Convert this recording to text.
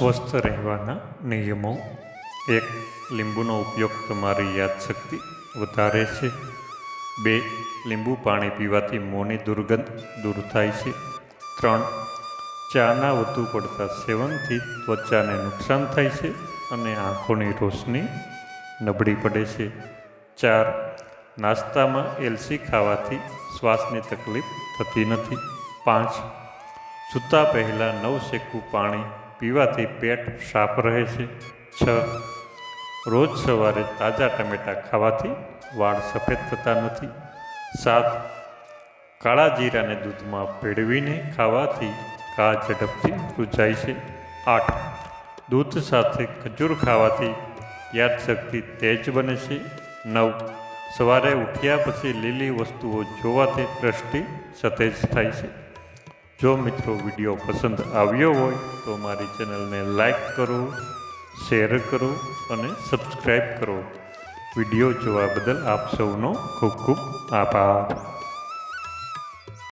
સ્વસ્થ રહેવાના નિયમો. એક, લીંબુનો ઉપયોગ તમારી યાદશક્તિ વધારે છે. બે, લીંબુ પાણી પીવાથી મોંની દુર્ગંધ દૂર થાય છે. ત્રણ, ચાના વધુ પડતા સેવનથી ત્વચાને નુકસાન થાય છે અને આંખોની રોશની નબળી પડે છે. ચાર, નાસ્તામાં એલસી ખાવાથી શ્વાસની તકલીફ થતી નથી. પાંચ, સૂતા પહેલાં નવ શેકું પાણી પીવાથી પેટ સાફ રહે છે. છ. રોજ સવારે તાજા ટમેટાં ખાવાથી વાળ સફેદ થતા નથી. સાત. કાળા જીરાને દૂધમાં ભેળવીને ખાવાથી ઘા ઝડપથી રૂજાય છે. આઠ. દૂધ સાથે ખજૂર ખાવાથી યાદશક્તિ તેજ બને છે. નવ. સવારે ઉઠ્યા પછી લીલી વસ્તુઓ જોવાથી દ્રષ્ટિ સતેજ થાય છે. જો મિત્રો વીડિયો પસંદ આવ્યો હોય, તો મારી ચેનલને લાઈક કરો, શેર કરો અને સબસ્ક્રાઈબ કરો. વીડિયો જોવા બદલ આપ સૌનો ખૂબ ખૂબ આભાર.